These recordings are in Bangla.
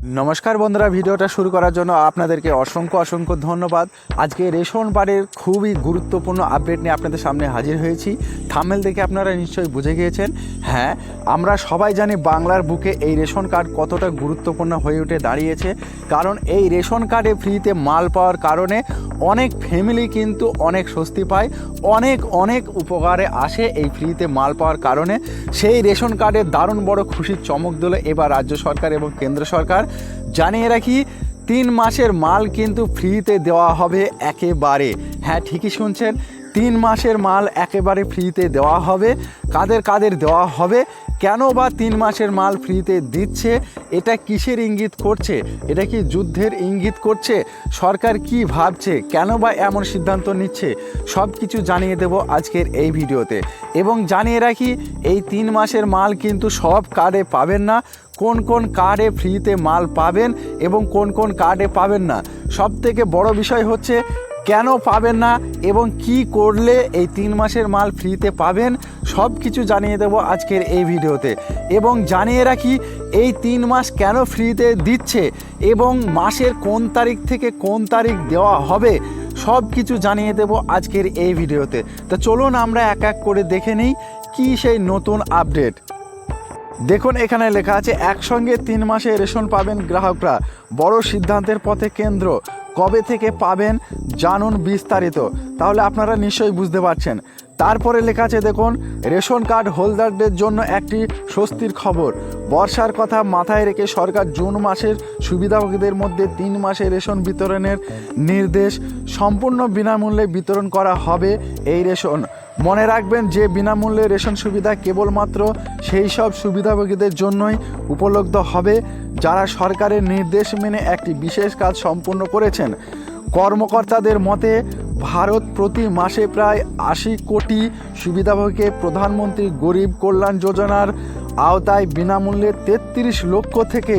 নমস্কার বন্ধুরা, ভিডিওটা শুরু করার জন্য আপনাদেরকে অসংখ্য অসংখ্য ধন্যবাদ। আজকে রেশন কার্ডের খুবই গুরুত্বপূর্ণ আপডেট নিয়ে আপনাদের সামনে হাজির হয়েছি। থামেল দেখে আপনারা নিশ্চয়ই বুঝে গিয়েছেন। হ্যাঁ আমরা সবাই জানি বাংলার বুকে এই রেশন কার্ড কতটা গুরুত্বপূর্ণ হয়ে উঠে দাঁড়িয়েছে। কারণ এই রেশন কার্ডে ফ্রিতে মাল পাওয়ার কারণে অনেক ফ্যামিলি কিন্তু অনেক স্বস্তি পায়, অনেক অনেক উপকারে আসে এই ফ্রিতে মাল পাওয়ার কারণে। সেই রেশন কার্ডের দারুণ বড় খুশির চমক দিল এবার রাজ্য সরকার এবং কেন্দ্র সরকার। জানিয়ে রাখি, তিন মাসের মাল কিন্তু ফ্রিতে দেওয়া হবে একেবারে। হ্যাঁ ঠিকই শুনছেন, তিন মাসের মাল একেবারে ফ্রিতে দেওয়া হবে। কাদের কাদের দেওয়া হবে? কেন বা তিন মাসের মাল ফ্রিতে দিচ্ছে? এটা কিসের ইঙ্গিত করছে? এটা কি যুদ্ধের ইঙ্গিত করছে? সরকার কি ভাবছে? কেন বা এমন সিদ্ধান্ত নিচ্ছে? সব কিছু জানিয়ে দেব আজকের এই ভিডিওতে। এবং জানিয়ে রাখি, এই তিন মাসের মাল কিন্তু সব কার্ডে পাবেন না। কোন কোন কার্ডে ফ্রিতে মাল পাবেন এবং কোন কোন কার্ডে পাবেন না? সব থেকে বড় বিষয় হচ্ছে, কেন পাবেন না এবং কি করলে এই তিন মাসের মাল ফ্রিতে পাবেন? সব কিছু জানিয়ে দেব আজকের এই ভিডিওতে। এবং জানিয়ে রাখি, এই তিন মাস কেন ফ্রিতে দিচ্ছে এবং মাসের কোন তারিখ থেকে কোন তারিখ দেওয়া হবে সব কিছু জানিয়ে দেব আজকের এই ভিডিওতে। তো চলুন আমরা এক এক করে দেখে নিই, কী সেই নতুন আপডেট দেখুন, এখানে লেখা আছে, একসঙ্গে তিন মাসে রেশন পাবেন গ্রাহকরা। বড় সিদ্ধান্তের পথে কেন্দ্র। কবে থেকে পাবেন জানুন বিস্তারিত। তাহলে আপনারা নিশ্চয়ই বুঝতে পারছেন। তারপরে লেখা আছে, দেখুন, রেশন কার্ড হোল্ডারদের জন্য একটি স্বস্তির খবর। বর্ষার কথা মাথায় রেখে সরকার জুন মাসের সুবিধাভোগীদের মধ্যে তিন মাসে রেশন বিতরণের নির্দেশ সম্পূর্ণ বিনামূল্যে বিতরণ করা হবে এই রেশন। মনে রাখবেন যে বিনামূল্যে রেশন সুবিধা কেবলমাত্র সেই সব সুবিধাভোগীদের জন্যই উপলব্ধ হবে, যারা সরকারের নির্দেশ মেনে একটি বিশেষ কাজ সম্পন্ন করেছেন। কর্মকর্তাদের মতে, ভারত প্রতি মাসে প্রায় আশি কোটি সুবিধাভোগীকে প্রধানমন্ত্রী গরিব কল্যাণ যোজনার আওতায় বিনামূল্যে তেত্রিশ লক্ষ থেকে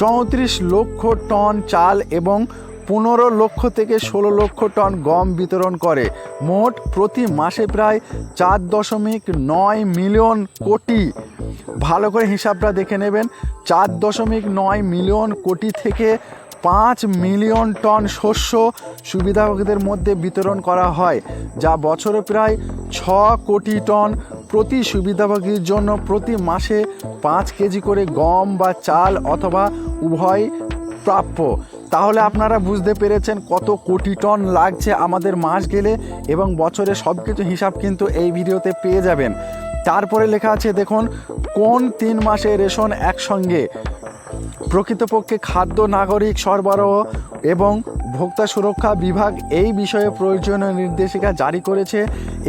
চৌত্রিশ লক্ষ টন চাল এবং পনেরো লক্ষ থেকে ষোলো লক্ষ টন গম বিতরণ করে। মোট প্রতি মাসে প্রায় চার দশমিক নয় মিলিয়ন কোটি। ভালো করে হিসাবটা দেখে নেবেন। চার দশমিক নয় মিলিয়ন কোটি থেকে পাঁচ মিলিয়ন টন শস্য সুবিধাভোগীদের মধ্যে বিতরণ করা হয়, যা বছরে প্রায় ছ কোটি টন প্রতি সুবিধাভোগীর জন্য প্রতি মাসে পাঁচ কেজি করে গম বা চাল অথবা উভয় প্রাপ্য। তাহলে আপনারা বুঝতে পেরেছেন কত কোটি টন লাগছে আমাদের মাস গেলে এবং বছরে সব কিছু হিসাব কিন্তু এই ভিডিওতে পেয়ে যাবেন। তারপরে লেখা আছে, দেখুন, কোন তিন মাসে রেশন একসঙ্গে? প্রকৃতপক্ষে খাদ্য, নাগরিক সরবরাহ এবং ভোক্তা সুরক্ষা বিভাগ এই বিষয়ে প্রয়োজনীয় নির্দেশিকা জারি করেছে।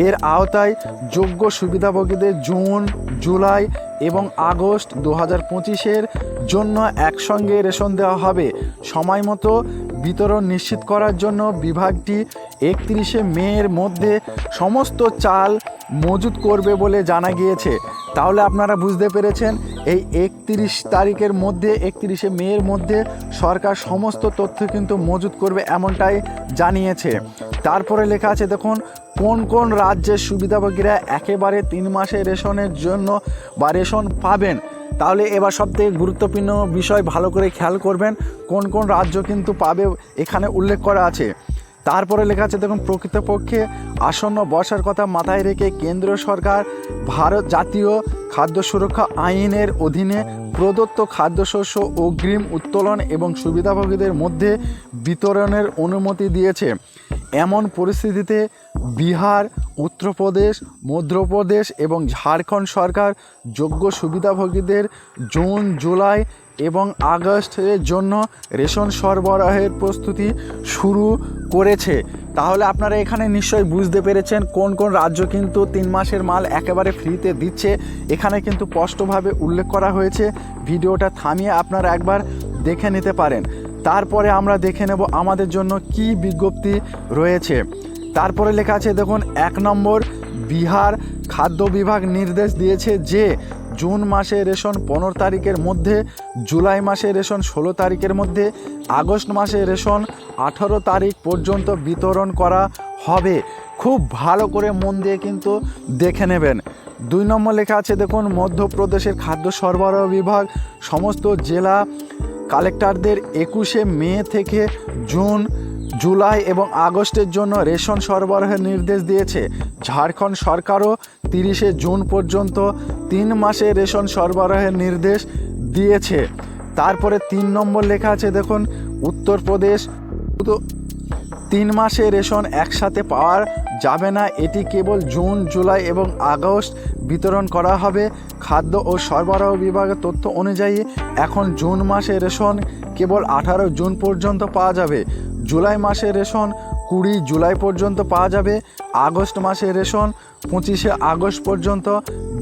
এর আওতায় যোগ্য সুবিধাভোগীদের জুন, জুলাই এবং আগস্ট দু হাজার পঁচিশের জন্য একসঙ্গে রেশন দেওয়া হবে। সময় মতো বিতরণ নিশ্চিত করার জন্য বিভাগটি একত্রিশে মের মধ্যে সমস্ত চাল মজুত করবে বলে জানা গিয়েছে। তাহলে আপনারা বুঝতে পেরেছেন, এই একত্রিশ তারিখের মধ্যে, একত্রিশে মের মধ্যে সরকার সমস্ত তথ্য কিন্তু মজুত করবে এমনটাই জানিয়েছে। তারপরে লেখা আছে, দেখুন, কোন কোন রাজ্যের সুবিধাভোগীরা একেবারে তিন মাসে রেশনের জন্য বা রেশন পাবেন? তাহলে এবার সবথেকে গুরুত্বপূর্ণ বিষয় ভালো করে খেয়াল করবেন, কোন কোন রাজ্য কিন্তু পাবে এখানে উল্লেখ করা আছে। তারপরে লেখা আছে, দেখুন, প্রকৃতপক্ষে আসন্ন বর্ষার কথা মাথায় রেখে কেন্দ্রীয় সরকার ভারত জাতীয় খাদ্য সুরক্ষা আইনের অধীনে প্রদত্ত খাদ্যশস্য অগ্রিম উত্তোলন এবং সুবিধাভোগীদের মধ্যে বিতরণের অনুমতি দিয়েছে। এমন পরিস্থিতিতে বিহার উত্তরপ্রদেশ, মধ্যপ্রদেশ এবং ঝাড়খণ্ড সরকার যোগ্য সুবিধাভোগীদের জুন, জুলাই এবং আগস্টের জন্য রেশন সরবরাহের প্রস্তুতি শুরু করেছে। তাহলে আপনারা এখানে নিশ্চয়ই বুঝতে পেরেছেন কোন কোন রাজ্য কিন্তু তিন মাসের মাল একেবারে ফ্রিতে দিচ্ছে। এখানে কিন্তু স্পষ্টভাবে উল্লেখ করা হয়েছে। ভিডিওটা থামিয়ে আপনারা একবার দেখে নিতে পারেন। তারপরে আমরা দেখে নেব আমাদের জন্য কি বিজ্ঞপ্তি রয়েছে। তারপরে লেখা আছে, দেখুন, এক নম্বর, বিহার খাদ্য বিভাগ নির্দেশ দিয়েছে যে, জুন মাসে রেশন পনেরো তারিখের মধ্যে, জুলাই মাসে রেশন ষোলো তারিখের মধ্যে, আগস্ট মাসে রেশন আঠারো তারিখ পর্যন্ত বিতরণ করা হবে। খুব ভালো করে মন দিয়ে কিন্তু দেখে নেবেন। দুই নম্বর লেখা আছে, দেখুন, মধ্যপ্রদেশের খাদ্য সরবরাহ বিভাগ, সমস্ত জেলা কালেক্টরদের একুশে মে থেকে জুন জুলাই এবং আগস্টের জন্য রেশন সরবরাহের নির্দেশ দিয়েছে। ঝাড়খণ্ড সরকারও তিরিশে জুন পর্যন্ত তিন মাসে রেশন সরবরাহের নির্দেশ দিয়েছে। তারপরে তিন নম্বর লেখা আছে, দেখুন, উত্তরপ্রদেশ তিন মাসে রেশন একসাথে পাওয়া যাবে না, এটি কেবল জুন, জুলাই এবং আগস্ট বিতরণ করা হবে। খাদ্য ও সরবরাহ বিভাগের তথ্য অনুযায়ী এখন জুন মাসে রেশন কেবল আঠারো জুন পর্যন্ত পাওয়া যাবে। জুলাই মাসে রেশন, কুড়ি জুলাই পর্যন্ত পাওয়া যাবে, আগস্ট মাসে রেশন, পঁচিশে আগস্ট পর্যন্ত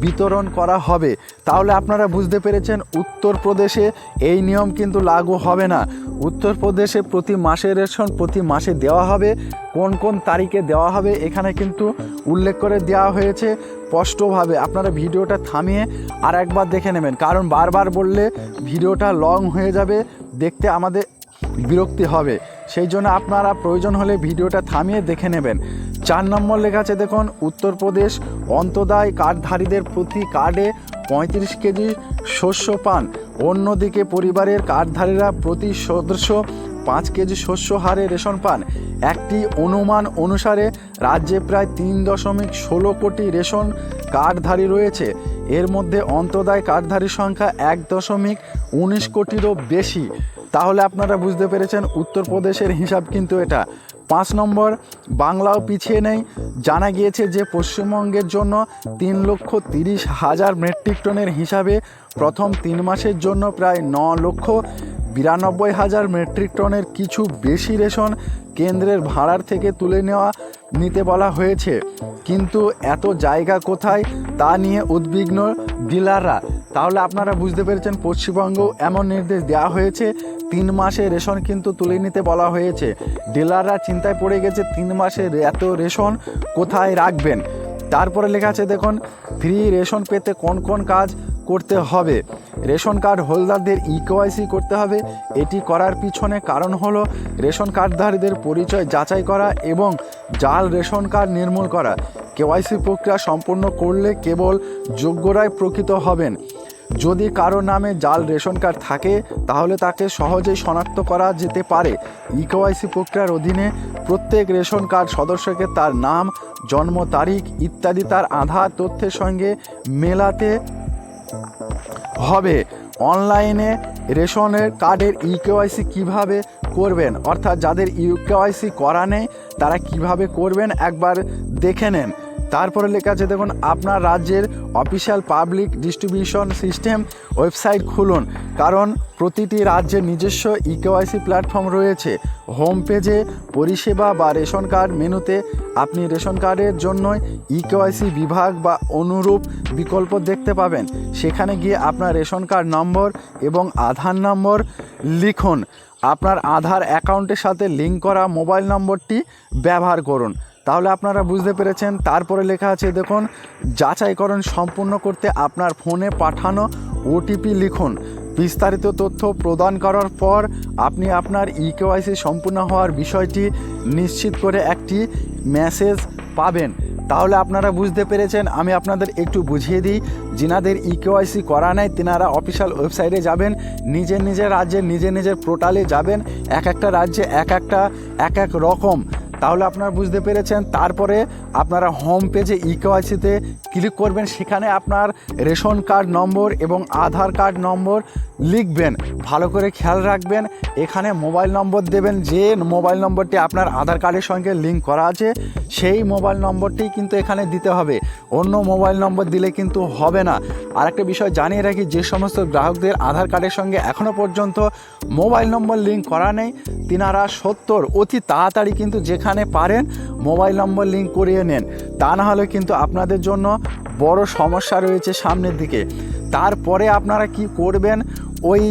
বিতরণ করা হবে। তাহলে আপনারা বুঝতে পেরেছেন, উত্তরপ্রদেশে এই নিয়ম কিন্তু লাগু হবে না। উত্তরপ্রদেশে প্রতি মাসে রেশন প্রতি মাসে দেওয়া হবে, কোন কোন তারিখে দেওয়া হবে এখানে কিন্তু উল্লেখ করে দেওয়া হয়েছে স্পষ্টভাবে। আপনারা ভিডিওটা থামিয়ে আর একবার দেখে নেবেন, কারণ বারবার বললে ভিডিওটা লং হয়ে যাবে, দেখতে আমাদের বিরক্তি হবে। সেই জন্য আপনারা প্রয়োজন হলে ভিডিওটা থামিয়ে দেখে নেবেন। চার নম্বর লেখা আছে, দেখুন, উত্তরপ্রদেশ, অন্তদায় কার্ডধারীদের প্রতি কার্ডে পঁয়ত্রিশ কেজি শস্য পান। অন্যদিকে পরিবারের কার্ডধারীরা প্রতি সদস্য পাঁচ কেজি শস্য হারে রেশন পান। একটি অনুমান অনুসারে রাজ্যে প্রায় তিন দশমিক ষোলো কোটি রেশন কার্ডধারী রয়েছে। এর মধ্যে অন্তদায় কার্ডধারীর সংখ্যা এক দশমিক উনিশ কোটিরও বেশি। তাহলে আপনারা বুঝতে পেরেছেন উত্তরপ্রদেশের হিসাব কিন্তু এটা। পাঁচ নম্বর, বাংলাও পিছিয়ে নেই। জানা গিয়েছে যে পশ্চিমবঙ্গের জন্য তিন লক্ষ তিরিশ হাজার মেট্রিক টনের হিসাবে প্রথম তিন মাসের জন্য প্রায় ন লক্ষ বিরানব্বই হাজার মেট্রিক টনের কিছু বেশি রেশন কেন্দ্রের ভাড়ার থেকে তুলে নেওয়া, নিতে বলা হয়েছে। কিন্তু এত জায়গা কোথায় তা নিয়ে উদ্বিগ্ন ডিলাররা। তাহলে আপনারা বুঝতে পেরেছেন, পশ্চিমবঙ্গ এমন নির্দেশ দেওয়া হয়েছে, তিন মাসে রেশন কিন্তু তুলে নিতে বলা হয়েছে। ডিলাররা চিন্তায় পড়ে গেছে, তিন মাসে এত রেশন কোথায় রাখবেন? তারপরে লেখা আছে, দেখুন, ফ্রি রেশন পেতে কোন কোন কাজ করতে হবে। রেশন কার্ড হোল্ডারদের ইকেওয়াইসি করতে হবে। এটি করার পিছনে কারণ হলো রেশন কার্ডধারীদের পরিচয় যাচাই করা এবং জাল রেশন কার্ড নির্মূল করা। কেওয়াইসি প্রক্রিয়া সম্পন্ন করলে কেবল যোগ্যরাই প্রকৃত হবেন। যদি কারও নামে জাল রেশন কার্ড থাকে, তাহলে তাকে সহজেই শনাক্ত করা যেতে পারে। ইকেওয়াইসি প্রক্রিয়ার অধীনে প্রত্যেক রেশন কার্ড সদস্যকে তার নাম, জন্ম তারিখ ইত্যাদি তার আধার, তথ্যের সঙ্গে মেলাতে হবে। অনলাইনে রেশনের কার্ডের ইউকেওয়াইসি কীভাবে করবেন? অর্থাৎ যাদের ইউকেওয়াইসি করা নেই, তারা কীভাবে করবেন? একবার দেখে নেন। তারপরে লেখা আছে, দেখুন, আপনার রাজ্যের official public distribution system website খুলুন। কারণ প্রতিটি রাজ্যের নিজস্ব ইকেওয়াইসি প্ল্যাটফর্ম রয়েছে। হোম পেজে পরিষেবা বা রেশন কার্ড মেনুতে আপনি রেশন কার্ডের জন্যই ইকেওয়াইসি বিভাগ বা অনুরূপ বিকল্প দেখতে পাবেন। সেখানে গিয়ে আপনার রেশন কার্ড নম্বর এবং আধার নম্বর লিখুন। আপনার আধার অ্যাকাউন্টের সাথে লিঙ্ক করা মোবাইল নম্বরটি ব্যবহার করুন। তাহলে আপনারা বুঝতে পেরেছেন, তারপরে লেখা আছে, দেখুন, যাচাইকরণ সম্পূর্ণ করতে আপনার ফোনে পাঠানো ওটিপি লিখুন। বিস্তারিত তথ্য প্রদান করার পর আপনি আপনার ইকেওয়াইসি সম্পূর্ণ হওয়ার বিষয়টি নিশ্চিত করে একটি মেসেজ পাবেন। তাহলে আপনারা বুঝতে পেরেছেন, আমি আপনাদের একটু বুঝিয়ে দিই। যিনাদের ইকেওয়াইসি করা নেয় তেনারা অফিসিয়াল ওয়েবসাইটে যাবেন, নিজের নিজের রাজ্যে, নিজের নিজের পোর্টালে যাবেন, এক একটা রাজ্যে এক একটা, এক এক রকম তাহলে আপনারা বুঝতে পেরেছেন। তারপরে আপনারা হোম পেজে ইকেওয়াইসিতে ক্লিক করবেন। সেখানে আপনার রেশন কার্ড নম্বর এবং আধার কার্ড নম্বর লিখবেন। ভালো করে খেয়াল রাখবেন। এখানে মোবাইল নম্বর দেবেন। যে মোবাইল নম্বরটি আপনার আধার কার্ডের সঙ্গে লিঙ্ক করা আছে, সেই মোবাইল নম্বরটি কিন্তু এখানে দিতে হবে। অন্য মোবাইল নম্বর দিলে কিন্তু হবে না। আরেকটা বিষয় জানিয়ে রাখি, যে সমস্ত গ্রাহকদের আধার কার্ডের সঙ্গে এখনও পর্যন্ত মোবাইল নম্বর লিঙ্ক করা নেই, তিনারা সত্তর অতি তাড়াতাড়ি কিন্তু যেখানে পারেন, মোবাইল নম্বর লিঙ্ক করিয়ে নেন। তা না হলে কিন্তু আপনাদের জন্য বড় সমস্যা রয়েছে সামনের দিকে। তারপরে আপনারা কি করবেন, ওই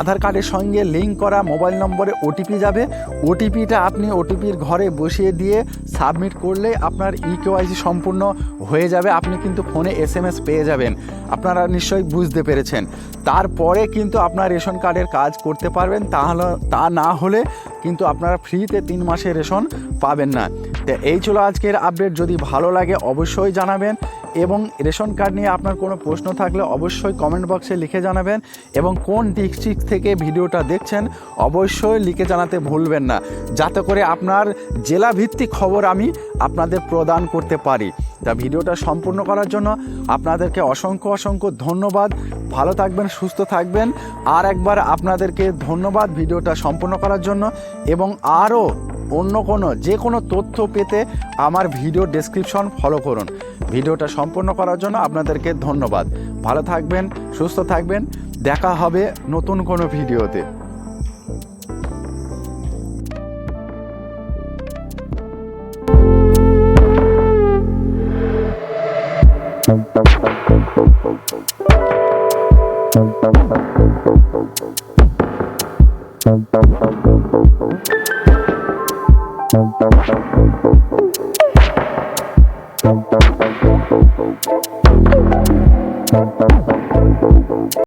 আধার কার্ডের সঙ্গে লিঙ্ক করা মোবাইল নম্বরে ওটিপি যাবে। ওটিপিটা আপনি ওটিপির ঘরে বসিয়ে দিয়ে সাবমিট করলে আপনার ই কেওয়াইসি সম্পূর্ণ হয়ে যাবে। আপনি কিন্তু ফোনে এস এম এস পেয়ে যাবেন। আপনারা নিশ্চয়ই বুঝতে পেরেছেন। তারপরে কিন্তু আপনার রেশন কার্ডের কাজ করতে পারবেন। তাহলে তা না হলে কিন্তু আপনারা ফ্রিতে তিন মাসের রেশন পাবেন না। তো এই ছিল আজকের আপডেট যদি ভালো লাগে অবশ্যই জানাবেন। এবং রেশন কার্ড নিয়ে আপনার কোনো প্রশ্ন থাকলে অবশ্যই কমেন্ট বক্সে লিখে জানাবেন এবং কোন ডিস্ট্রিক্ট থেকে ভিডিওটা দেখছেন অবশ্যই লিখে জানাতে ভুলবেন না। যাতে করে আপনার জেলা ভিত্তিক খবর আমি আপনাদের প্রদান করতে পারি। তা ভিডিওটা সম্পূর্ণ করার জন্য আপনাদেরকে অসংখ্য অসংখ্য ধন্যবাদ। ভালো থাকবেন, সুস্থ থাকবেন। আর একবার আপনাদেরকে ধন্যবাদ ভিডিওটা সম্পূর্ণ করার জন্য এবং আরও অন্য কোনো, যে কোনো তথ্য পেতে আমার ভিডিও ডেসক্রিপশন ফলো করুন। ভিডিওটা সম্পূর্ণ করার জন্য আপনাদেরকে ধন্যবাদ। ভালো থাকবেন, সুস্থ থাকবেন। দেখা হবে নতুন কোনো ভিডিওতে।